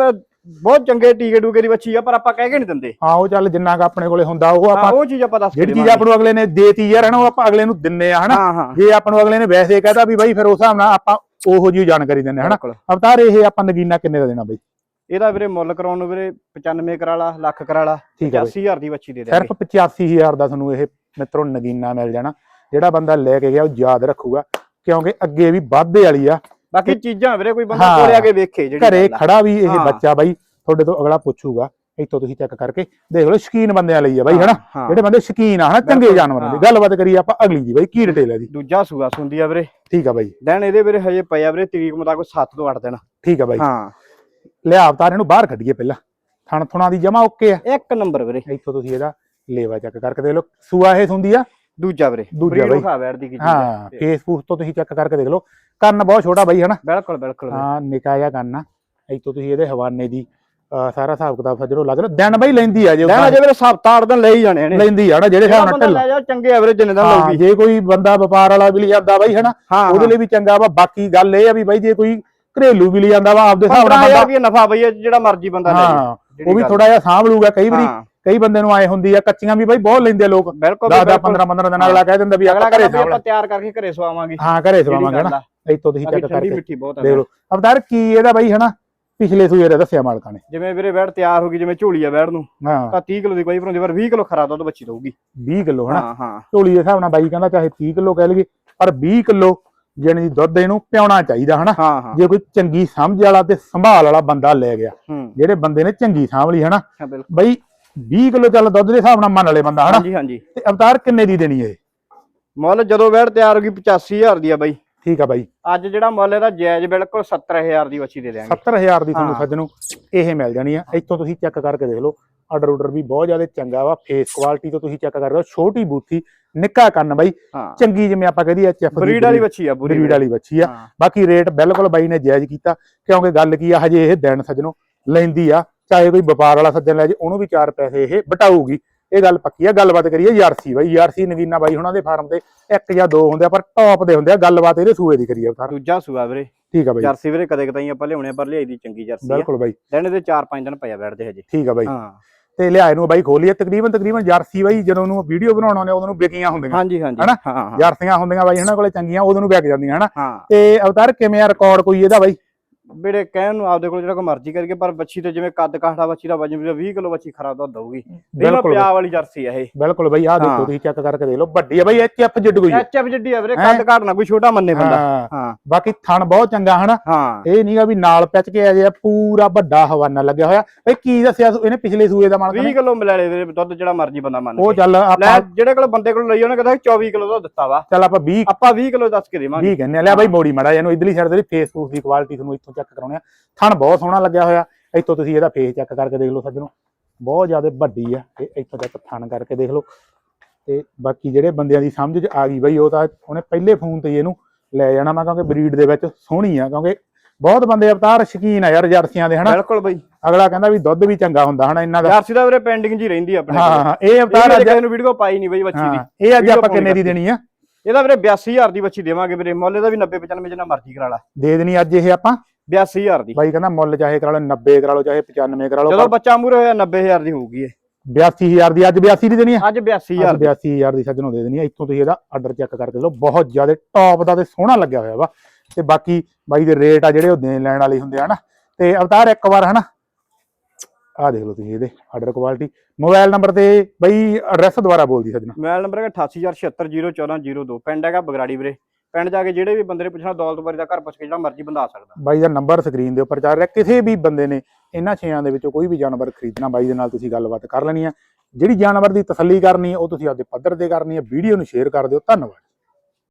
ਬਹੁਤ ਚੰਗੇ ਟੀਕੇ ਟੂਕੇ ਦੀ ਬੱਚੀ ਆ ਪਰ ਆਪਾਂ ਕਹਿ ਕੇ ਨਹੀਂ ਦਿੰਦੇ। ਹਾਂ ਉਹ ਚੱਲ ਜਿੰਨਾ ਕ ਆਪਣੇ ਕੋਲੇ ਹੁੰਦਾ ਉਹ ਹਾਂ ਆਪਾਂ ਉਹ ਚੀਜ਼ ਆਪਾਂ ਦੱਸ ਕੇ ਜਿਹੜੀ ਚੀਜ਼। ਆਪਾਂ ਨੂੰ ਅਗਲੇ ਨੇ ਦੇਤੀ ਯਾਰ ਹਨਾ ਉਹ ਆਪਾਂ ਅਗਲੇ ਨੂੰ ਦਿੰਨੇ ਆ ਹਨਾ? ਹਾਂ ਜੇ ਆਪਾਂ ਨੂੰ ਅਗਲੇ ਨੇ ਵੈਸੇ ਕਹਤਾ ਵੀ ਬਾਈ ਫਿਰ ਉਸ ਹਿਸਾਬ ਨਾਲ ਆਪਾਂ ਉਹੋ ਜਿਹੀ ਜਾਣਕਾਰੀ ਦਿੰਨੇ ਹਨਾ? ਬਿਲਕੁਲ। ਅਵਤਾਰ ਇਹ ਆਪਾਂ ਨਗੀਨਾ ਕਿੰਨੇ ਦਾ ਦੇਣਾ ਬਾਈ? ਇਹਦਾ ਵੀਰੇ ਮੁੱਲ ਕਰਾਉਣ ਨੂੰ ਵੀਰੇ 95 ਕਰਾ ਲਾ ਲੱਖ ਕਰਾ ਲਾ ਠੀਕ ਹੈ ਬਾਈ। 80000 ਦੀ ਬੱਚੀ ਦੇ ਦੇਵਾਂਗੇ ਸਿਰਫ 85000 ਦਾ ਤੁਹਾਨੂੰ ਇਹ ਮਿੱਤਰੋ ਨਗੀਨਾ ਮਿਲ ਜਾਣਾ। ਜਿਹੜਾ ਬੰਦਾ ਲੈ ਕੇ ਗਿਆ ਉਹ ਯਾਦ ਰੱਖੂਗਾ ਕਿਉਂਕਿ ਅੱਗੇ ਵੀ ਵਾਧੇ ਵਾਲੀ ਆ। ਬਾਕੀ ਚੀਜ਼ਾਂ ਵੀਰੇ ਕੋਈ ਬੰਦਾ। ਕੋਲੇ ਆ ਕੇ ਵੇਖੇ ਜਿਹੜੀ ਘਰੇ। ਖੜਾ ਵੀ ਇਹ। ਬੱਚਾ ਬਾਈ ਤੁਹਾਡੇ ਤੋਂ ਅਗਲਾ ਪੁੱਛੂਗਾ ਇੱਥੋਂ ਤੁਸੀਂ ਚੈੱਕ ਕਰਕੇ ਦੇਖ ਲਓ ਸ਼ਕੀਨ ਬੰਦਿਆਂ ਲਈ ਆ ਬਾਈ ਹਨਾ? ਜਿਹੜੇ ਬੰਦੇ ਸ਼ਕੀਨ ਆ ਹਨਾ? ਚੰਗੇ ਜਾਨਵਰਾਂ ਦੀ। ਗੱਲਬਾਤ ਕਰੀਏ ਆਪਾਂ ਅਗਲੀ ਦੀ ਬਾਈ ਕੀ ਡਿਟੇਲ ਹੈ ਦੀ ਦੂਜਾ ਸੂਆ ਸੁੰਦੀ ਆ ਵੀਰੇ। ਠੀਕ ਆ ਬਾਈ। ਦਿਨ ਇਹਦੇ ਵੀਰੇ ਹਜੇ ਪਿਆ ਵੀਰੇ ਤਰੀਕ ਮੁਤਾਬਕ 7 ਤੋਂ 8 ਦਿਨ। ਠੀਕ ਆ ਬਾਈ। ਹਾਂ। ਲਿਆ ਅਵਤਾਰ ਇਹਨੂੰ ਬਾਹਰ ਕੱਢੀਏ ਪਹਿਲਾਂ। ਥਣ ਥੁਣਾ ਦੀ ਜਮਾ ਓਕੇ ਆ। ਇੱਕ ਨੰਬਰ ਵੀਰੇ। ਇੱਥੋਂ ਤੁਸੀਂ ਇਹਦਾ ਲੇਵਾ ਚੈੱਕ ਕਰਕੇ ਦੇਖ ਲਓ। ਸੂਆ ਇਹ ਹੁੰਦੀ ਆ? ਦੂਜਾ ਵੀਰੇ ਦੂਜਾ ਬਾਈ। ਖਾ ਵੈੜ ਦੀ ਕੀਤੀ ਹਾਂ ਫੇਸਬੁੱਕ ਤੋਂ ਤੁਸੀਂ ਚੈੱਕ ਕਰਕੇ ਦੇਖ ਲਓ। ਕੰਨ ਬਹੁਤ ਛੋਟਾ ਬਾਈ ਹਨਾ? ਬਿਲਕੁਲ ਬਿਲਕੁਲ। ਹਾਂ ਨਿਕਾ ਜਿਹਾ ਕੰਨ ਆ। ਇੱਥੋਂ ਤੁਸੀਂ ਇਹਦੇ ਹਵਾਨੇ ਦੀ ਸਾਰਾ ਹਿਸਾਬ ਕਿਤਾਬ ਸੱਜਣੋ ਲੱਗ ਰਿਹਾ ਦਿਨ ਬਾਈ ਲੈਂਦੀ ਆ ਜੇ ਦਿਨ ਅਜੇ ਵੀਰੇ ਹਫਤਾ 8 ਦਿਨ ਲੈ ਹੀ ਜਾਣੇ ਨੇ। ਲੈਂਦੀ ਆ ਨਾ ਜਿਹੜੇ ਹਿਸਾਬ ਨਾਲ ਢਿੱਲ ਲੈ ਜਾ ਚੰਗੇ ਐਵਰੇਜ ਜਿੰਨੇ ਹਾਂ ਲਊਗੀ ਜੇ ਕੋਈ ਬੰਦਾ ਵਪਾਰ ਵਾਲਾ ਵੀ ਲਿਆਂਦਾ ਬਾਈ ਹਨਾ? ਉਹਦੇ ਲਈ ਵੀ ਚੰਗਾ ਵਾ। ਬਾਕੀ ਗੱਲ ਇਹ ਆ ਵੀ ਬਾਈ ਜੇ ਕੋਈ ਘਰੇਲੂ ਵੀ ਲਿਆਂਦਾ ਵਾ ਆਪਦੇ ਹਿਸਾਬ ਨਾਲ 15000 ਬੰਦਾ ਰੁਪਏ ਨਫਾ ਬਈ ਜਿਹੜਾ ਮਰਜ਼ੀ ਬੰਦਾ ਲੈ ਜੇ ਉਹ ਵੀ। ਥੋੜਾ ਜਿਹਾ ਸਾਂਭ ਲੂਗਾ ਕਈ ਵਾਰੀ ਕਈ ਬੰਦੇ ਨੂੰ ਆਏ ਹੁੰਦੀ ਆ ਕੱਚੀਆਂ ਵੀ ਬਾਈ ਬਹੁਤ ਲੈਂਦੇ ਲੋਕ। ਬਿਲਕੁਲ 10 10 ਬਿਲਕੁਲ। 15 15 ਦਿਨ ਅਗਲਾ ਕਹਿ ਦਿੰਦਾ ਵੀ ਅਗਲਾ ਘਰੇ ਆਪਾਂ ਤਿਆਰ ਕਰਕੇ ਘਰੇ ਸਵਾਵਾਂਗੇ। ਹਾਂ ਘਰੇ ਜਿਹੜੀ ਸਵਾਵਾਂਗੇ ਗੱਲ ਨਾ ਆ। ਇੱਥੋਂ ਤੁਸੀਂ ਚੈੱਕ ਕਰਕੇ ਦੇਖ ਲਓ। ਅਵਤਾਰ ਕੀ ਇਹਦਾ ਬਾਈ ਹਨਾ? ਪਿਛਲੇ ਸੂਏ ਦਾ ਦੱਸਿਆ ਮਾਲਕਾਂ ਨੇ। ਜਿਵੇਂ ਵੀਰੇ ਵੈੜ ਤਿਆਰ ਹੋ ਗਈ ਜਿਵੇਂ ਝੋਲੀ ਆ ਵੈੜ ਨੂੰ ਤਾਂ 30 ਕਿਲੋ ਦੀ ਕੋਈ ਭਰੋਂਦੀ ਪਰ 20 ਕਿਲੋ ਖਰਾ ਦੁੱਧ ਬੱਚੀ ਦਊਗੀ। 20 ਕਿਲੋ ਹਨਾ? ਝੋਲੀ ਦੇ ਹਿਸਾਬ ਨਾਲ ਬਾਈ ਕਹਿੰਦਾ ਚਾਹੇ 30 ਕਿਲੋ ਕਹਿ ਲਈਏ ਪਰ 20 ਕਿਲੋ ਜਾਣੀ ਦੁੱਧ ਇਹਨੂੰ ਪਿਆਉਣਾ ਚਾਹੀਦਾ ਹਨਾ। ਜੇ ਕੋਈ ਚੰਗੀ ਸਮਝ ਵਾਲਾ ਤੇ ਸੰਭਾਲ ਵਾਲਾ ਬੰਦਾ ਲੈ ਗਿਆ ਜਿਹੜੇ ਬੰਦੇ ਨੇ ਚੰਗੀ ਸਾਂਭ ਲਈ ਹਨਾ। ਬਈ 20 ਕਿਲੋ ਚੱਲ ਦੁੱਧ ਦੇ ਹਿਸਾਬ ਨਾਲ ਮੰਨ ਲੈ ਬੰਦਾ ਹਨਾ? ਹਾਂਜੀ ਹਾਂਜੀ। ਤੇ ਅਵਤਾਰ ਕਿੰਨੇ ਦੀ ਦੇਣੀ ਹੈ? ਮੁੱਲ ਜਦੋਂ ਵੈੜ ਤਿਆਰ ਹੋ ਗਈ 85000 ਦੀ ਆ ਬਾਈ। ਠੀਕ ਆ ਬਾਈ। ਅੱਜ ਜਿਹੜਾ ਮੁੱਲ ਇਹਦਾ ਜਾਇਜ਼ ਬਿਲਕੁਲ 70000 ਦੀ ਬੱਚੀ ਦੇ ਦਿਆਂਗੇ। 70000 ਦੀ ਤੁਹਾਨੂੰ। ਸੱਜਣੋ ਇਹ ਮਿਲ ਜਾਣੀ ਆ। ਇੱਥੋਂ ਤੁਸੀਂ ਚੈੱਕ ਕਰਕੇ ਦੇਖ ਲਓ। ਆਰਡਰ ਆਰਡਰ ਵੀ ਬਹੁਤ ਜ਼ਿਆਦਾ ਚੰਗਾ ਵਾ। ਫੇਸ ਕੁਆਲਿਟੀ ਤੋਂ ਤੁਸੀਂ ਚੈੱਕ ਕਰਦੇ ਹੋ। ਛੋਟੀ ਬੂਥੀ ਨਿੱਕਾ ਕੰਨ ਬਾਈ। ਚੰਗੀ ਜਿਵੇਂ ਆਪਾਂ ਕਹਦੀ ਐਚਐਫ ਬਰੀਡ ਵਾਲੀ ਬੱਚੀ ਆ ਬਰੀਡ ਵਾਲੀ ਬੱਚੀ ਆ। ਬਾਕੀ ਰੇਟ ਬਿਲਕੁਲ ਬਾਈ ਨੇ ਜਾਇਜ਼ ਕੀਤਾ। ਕਿਉਂਕਿ ਗੱਲ ਕੀ ਆ ਹਜੇ ਇਹ ਦਿਨ ਸੱਜਣੋ ਲੈਂਦੀ ਆ। ਚਾਹੇ ਕੋਈ ਵਪਾਰ ਵਾਲਾ ਸੱਜਣ ਲੈ ਜੇ ਉਹਨੂੰ ਵੀ ਚਾਰ ਪੈਸੇ ਇਹ ਬਟਾਊਗੀ ਇਹ ਗੱਲ ਪੱਕੀ ਆ ਗੱਲਬਾਤ ਕਰੀਏ ਯਾਰਸੀ ਬਾਈ ਯਾਰਸੀ ਨਗੀਨਾ ਬਾਈ ਹੁਣਾਂ ਦੇ ਫਾਰਮ ਤੇ ਇੱਕ ਜਾਂ ਦੋ ਹੁੰਦੇ ਆ ਪਰ ਟੌਪ ਦੇ ਹੁੰਦੇ ਆ ਗੱਲਬਾਤ ਇਹਦੇ ਸੂਏ ਦੀ ਕਰੀਏ ਸਰ। ਦੂਜਾ ਸੂਆ ਵੀਰੇ। ਠੀਕ ਆ ਬਾਈ। ਜਰਸੀ ਵੀਰੇ ਕਦੇ ਕਦਾਈ ਆਪਾਂ ਲਿਆਉਣੇ ਪਰ ਲਿਆਈ ਦੀ ਚੰਗੀ ਜਰਸੀ ਆ। ਬਿਲਕੁਲ ਬਾਈ। ਦਿਨ ਇਹਦੇ 4-5 ਦਿਨ ਪਿਆ ਬੈਠਦੇ ਹਜੇ। ਠੀਕ ਆ ਬਾਈ। ਹਾਂ। ਤੇ ਲਿਆਏ ਨੂੰ ਬਾਈ ਖੋਲੀਏ ਤਕਰੀਬਨ ਤਕਰੀਬਨ ਜਰਸੀ ਬਾਈ ਜਦੋਂ ਉਹਨੂੰ ਵੀਡੀਓ ਬਣਾਉਣ ਆਉਂਦੇ ਉਦੋਂ ਨੂੰ ਵਿਕੀਆਂ ਹੁੰਦੀਆਂ। ਹਾਂਜੀ ਹਾਂਜੀ। ਹਨਾ? ਜਰਸੀਆਂ ਹੁੰਦੀਆਂ ਬਾਈ ਇਹਨਾਂ ਕੋਲੇ ਚੰਗੀਆਂ ਉਦੋਂ ਨੂੰ ਵਿਕ ਜਾਂਦੀਆਂ ਹਨਾ? ਤੇ ਅਵਤਾਰ ਕਿਵੇਂ ਆ ਰਿਕਾਰਡ ਕੋਈ ਇਹਦਾ ਬਾਈ? ਵੀਰੇ ਕਹਿਣ ਨੂੰ ਆਪਦੇ ਕੋਲ ਜਿਹੜਾ ਕੋ ਮਰਜ਼ੀ ਕਰਕੇ ਪਰ ਬੱਚੀ ਤੇ ਜਿਵੇਂ ਕੱਦ ਕਾਠਾ ਬੱਚੀ ਦਾ ਵਜਨ ਵੀ 20 ਕਿਲੋ ਬੱਚੀ ਖਰਾ ਦੁੱਧ ਦਊਗੀ। ਬਿਲਕੁਲ ਪਿਆ ਵਾਲੀ ਜਰਸੀ ਆ ਇਹ। ਬਿਲਕੁਲ ਬਾਈ ਆਹ ਦੇਖੋ ਹਾਂ। ਤੁਸੀਂ ਚੈੱਕ ਕਰਕੇ ਦੇਖ ਲਓ। ਵੱਡੀ ਆ ਬਾਈ ਐਚਐਫ ਜਿੱਡ ਕੋਈ ਐਚ ਐਫ ਜੱਡੀ ਆ ਵੀਰੇ ਹੈਂ? ਕੱਦ ਕਾਠ ਨਾ ਕੋਈ ਛੋਟਾ ਮੰਨੇ ਬੰਦਾ। ਹਾਂ। ਹਾਂ। ਬਾਕੀ ਥਣ ਬਹੁਤ ਚੰਗਾ ਹਨਾ? ਹਾਂ। ਇਹ ਨਹੀਂਗਾ ਵੀ ਨਾਲ ਪਿੱਛ ਕੇ ਆ ਜੇ ਪੂਰਾ ਵੱਡਾ ਹਵਾਨਾ ਲੱਗਿਆ ਹੋਇਆ। ਬਈ ਕੀ ਦੱਸਿਆ ਇਹਨੇ ਪਿਛਲੇ ਸੂਏ ਦਾ ਮਾਲਕ 20 ਨੇ। ਕਿਲੋ ਮਿਲਾ ਲੈ ਵੀਰੇ ਦੁੱਧ ਜਿਹੜਾ ਮਰਜ਼ੀ ਬੰਦਾ ਮੰਨ ਉਹ। ਚੱਲ ਲੈ ਆਪਾਂ ਜਿਹੜੇ ਕੋਲ ਬੰਦੇ ਕੋਲ ਲਈ ਉਹਨੇ ਕਹਿੰਦਾ 24 ਕਿਲੋ ਦਾ ਦਿੱਤਾ ਵਾ। ਚੱਲ ਆਪਾਂ 20 ਆਪਾਂ 20 ਕਿਲੋ ਦੱਸ ਕੇ ਦੇਵਾਂਗੇ। 20 ਕਹਿੰਦੇ ਆ। ਲਿਆ ਬਾਈ ਮੋੜੀ ਮੜਾ ਇਹਨੂੰ ਇਧਰਲੀ ਸਾਈਡ ਤੇ ਫੇਸਬੁੱਕ ਦੀ ਕੁਆਲਿਟੀ ਤੁਹਾਨੂੰ ਇੱਥੋਂ ਚੈੱਕ ਕਰਾਉਣੇ ਆ। ਥਣ ਬਹੁਤ ਸੋਹਣਾ ਲੱਗਿਆ ਹੋਇਆ। ਇੱਥੋਂ ਤੁਸੀਂ ਇਹਦਾ ਫੇਸ ਚੈੱਕ ਕਰਕੇ ਦੇਖ ਲਓ ਸੱਜਣੋ। ਬਹੁਤ ਜ਼ਿਆਦਾ ਵੱਡੀ ਆ। ਤੇ ਇੱਥੋਂ ਤੱਕ ਥਣ ਕਰਕੇ ਦੇਖ ਲਓ। ਤੇ ਬਾਕੀ ਜਿਹੜੇ ਬੰਦਿਆਂ ਦੀ ਸਮਝ 'ਚ ਆ ਗਈ ਬਈ ਉਹ ਤਾਂ ਉਹਨੇ ਪਹਿਲੇ ਫੋਨ ਤੇ ਇਹਨੂੰ ਲੈ ਜਾਣਾ ਮੈਂ ਕਿਉਂਕਿ ਬਰੀਡ ਦੇ ਵਿੱਚ ਸੋਹਣੀ ਆ ਕਿਉਂਕਿ ਬਹੁਤ ਬੰਦੇ ਅਵਤਾਰ ਸ਼ਕੀਨ ਆ ਯਾਰ ਜਰਸੀਆਂ ਦੇ ਹਨਾ? ਬਿਲਕੁਲ ਬਈ। ਅਗਲਾ ਕਹਿੰਦਾ ਵੀ ਦੁੱਧ ਵੀ ਚੰਗਾ ਹੁੰਦਾ ਹਨਾ ਇਹਨਾਂ ਦਾ। ਜਰਸੀ ਦਾ ਵੀਰੇ ਪੈਂਡਿੰਗ ਜੀ ਰਹਿੰਦੀ ਆਪਣੇ ਹਾਂ ਹਾਂ ਇਹ ਅਵਤਾਰ ਅੱਜ ਕਿਸੇ ਨੂੰ ਵੀਡੀਓ ਪਾਈ ਨਹੀਂ ਬਈ ਬੱਚੀ ਦੀ। ਇਹ ਅੱਜ ਆਪਾਂ ਕਿੰਨੇ ਦੀ ਦੇਣੀ ਆ? ਇਹਦਾ ਵੀਰੇ 82000 ਦੀ ਬੱਚੀ ਦੇਵਾਂਗੇ ਵੀਰੇ। ਮੁੱਲ ਇਹਦਾ ਵੀ 90 95 ਜਿੰਨਾ ਮਰਜ਼ੀ ਕਰਾ ਲਾ। ਦੇ ਦੇਣੀ ਅੱਜ ਇਹ ਆਪਾਂ। 82000 ਦੀ। ਬਾਈ ਕਹਿੰਦਾ ਮੁੱਲ ਚਾਹੇ ਕਰਾ ਲਓ 90 ਕਰਾ ਲਓ ਚਾਹੇ 95 ਕਰਾ ਲਓ ਜਦੋਂ ਬੱਚਾ ਮੂਰੇ ਹੋਇਆ 90000 ਦੀ ਹੋਊਗੀ ਇਹ। 82000 ਦੀ ਅੱਜ 82 ਦੀ ਦੇਣੀ ਆ ਅੱਜ 82000 ਅੱਜ 82000 ਦੀ ਸੱਜਣੋਂ ਦੇ ਦੇਣੀ ਆ ਇੱਥੋਂ ਤੁਸੀਂ ਇਹਦਾ ਆਰਡਰ ਚੈੱਕ ਕਰਕੇ ਲਓ। ਬਹੁਤ ਜ਼ਿਆਦਾ ਟੌਪ ਦਾ ਤੇ ਸੋਹਣਾ ਲੱਗਿਆ ਹੋਇਆ ਵਾ। ਤੇ ਬਾਕੀ ਬਾਈ ਦੇ ਰੇਟ ਆ ਜਿਹੜੇ ਉਹ ਦੇਣ ਲੈਣ ਵਾਲੇ ਹੁੰਦੇ ਆ ਨਾ। ਤੇ ਅਵਤਾਰ ਇੱਕ ਵਾਰ ਹਨਾ। ਆਹ ਦੇਖ ਲਓ ਤੁਸੀਂ ਇਹਦੇ ਆਰਡਰ ਕੁਆਲਿਟੀ ਮੋਬਾਈਲ ਨੰਬਰ ਤੇ ਬਈ ਐਡਰੈਸ ਦੁਬਾਰਾ ਬੋਲਦੀ ਸੱਜਣਾ। ਮੋਬਾਈਲ ਨੰਬਰ ਹੈਗਾ 8876701402 ਪਿੰਡ ਹੈਗਾ ਬਗਰਾੜੀ ਵੀਰੇ। ਪਿੰਡ ਜਾ ਕੇ ਜਿਹੜੇ ਵੀ ਬੰਦੇ ਨੇ ਪੁੱਛਣਾ ਦੌਲਤਬਾਰੀ ਦਾ ਘਰ ਪੁੱਛ ਕੇ ਜਿਹੜਾ ਮਰਜ਼ੀ ਬੰਦਾ ਆ ਸਕਦਾ। ਬਾਈ ਦਾ ਨੰਬਰ ਸਕਰੀਨ ਦੇ ਉੱਪਰ ਚੱਲ ਰਿਹਾ। ਕਿਸੇ ਵੀ ਬੰਦੇ ਨੇ ਇਹਨਾਂ ਛੇਆਂ ਦੇ ਵਿੱਚੋਂ ਕੋਈ ਵੀ ਜਾਨਵਰ ਖਰੀਦਣਾ, ਬਾਈ ਦੇ ਨਾਲ ਤੁਸੀਂ ਗੱਲਬਾਤ ਕਰ ਲੈਣੀ ਆ। ਜਿਹੜੀ ਜਾਨਵਰ ਦੀ ਤਸੱਲੀ ਕਰਨੀ ਹੈ ਉਹ ਤੁਸੀਂ ਆਪਦੇ ਪੱਧਰ ਤੇ ਕਰਨੀ ਹੈ ਵੀਡੀਓ ਨੂੰ ਸ਼ੇਅਰ ਕਰ ਦਿਓ। ਧੰਨਵਾਦ।